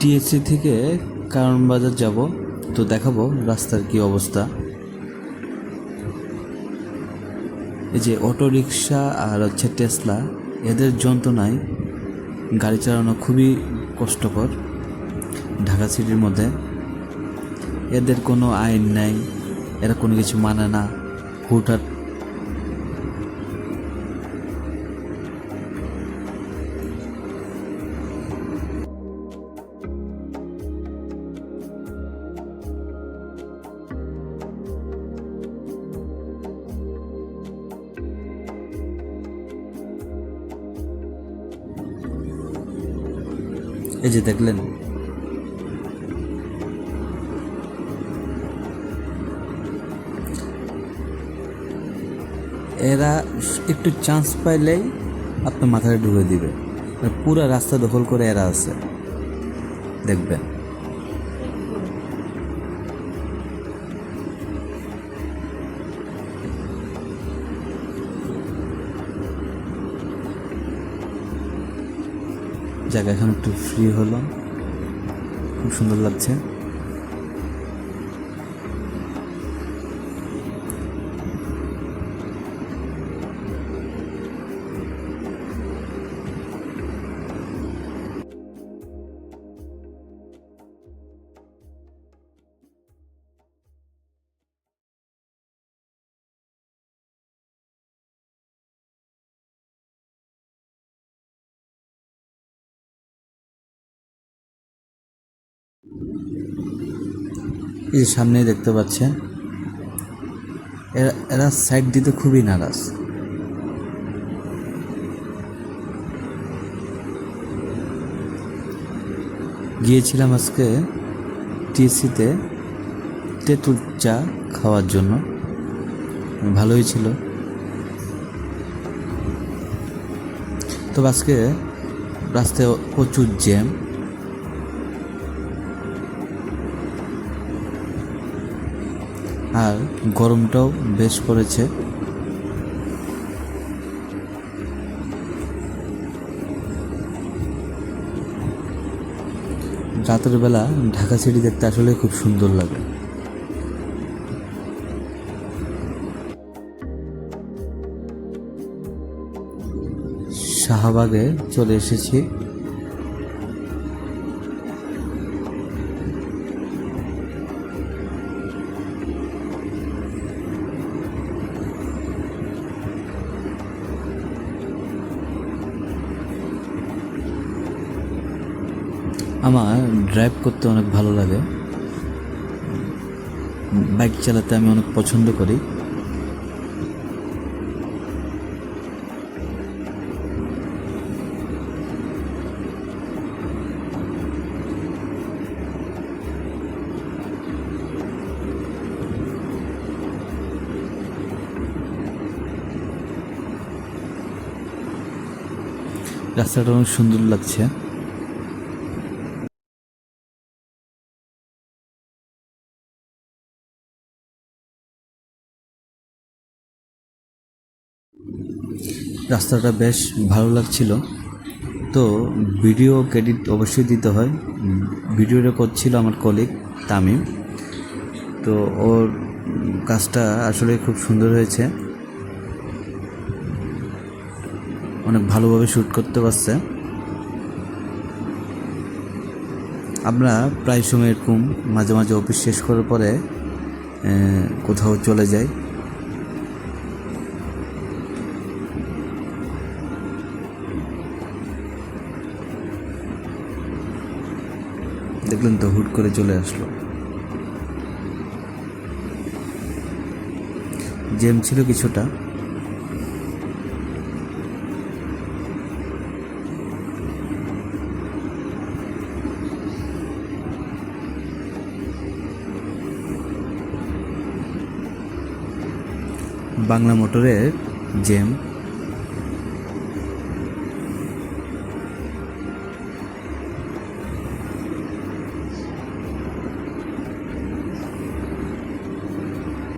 TSC থেকে কারণ বাজার যাব, তো দেখাবো রাস্তার কি অবস্থা। এই যে অটো রিক্সা আর হচ্ছে টেসলা, এদের যন্ত্রণায় গাড়ি চালানো খুবই কষ্টকর ঢাকা সিটির মধ্যে। এদের কোনো আইন নাই, এরা কোনো কিছু মানে না। হুটহাট এই যে দেখলেন। এরা একটু চান্স পাইলেই আপনার মাথায় ঢুকে দিবে। মানে পুরো রাস্তা দখল করে এরা আছে। দেখবেন। জায়গা এখন একটু ফ্রি হলো। খুব সুন্দর লাগছে। এই সামনেই দেখতে পাচ্ছেন, এরা এরা সাইড দিতে খুবই নারাজ। গিয়েছিলাম আজকে টিএসসিতে তেঁতুল চা খাওয়ার জন্য। ভালোই ছিল। তো আজকে রাস্তায় প্রচুর জ্যাম। আর গরমটাও বেশ পড়েছে। রাতের বেলা ঢাকা সিটি দেখতে আসলে খুব সুন্দর লাগে। শাহবাগে চলে এসেছি। আমার ড্রাইভ করতে অনেক ভালো লাগে। বাইক চালাতে আমি অনেক পছন্দ করি। রাস্তাটা অনেক সুন্দর লাগছে। রাস্তাটা বেশ ভালো লাগছিল। তো ভিডিও ক্রেডিট অবশ্যই দিতে হয়। ভিডিওটা করছিল আমার কলিগ তামিম। তো ওর কাজটা আসলে খুব সুন্দর হয়েছে। অনেক ভালোভাবে শ্যুট করতে পারছে। আমরা প্রায় সময় এরকম মাঝে মাঝে অফিস শেষ করার পরে কোথাও চলে যাই। দেখলেন তো হুট করে চলে আসলো। জেম ছিল কিছুটা। বাংলা মোটরের জেম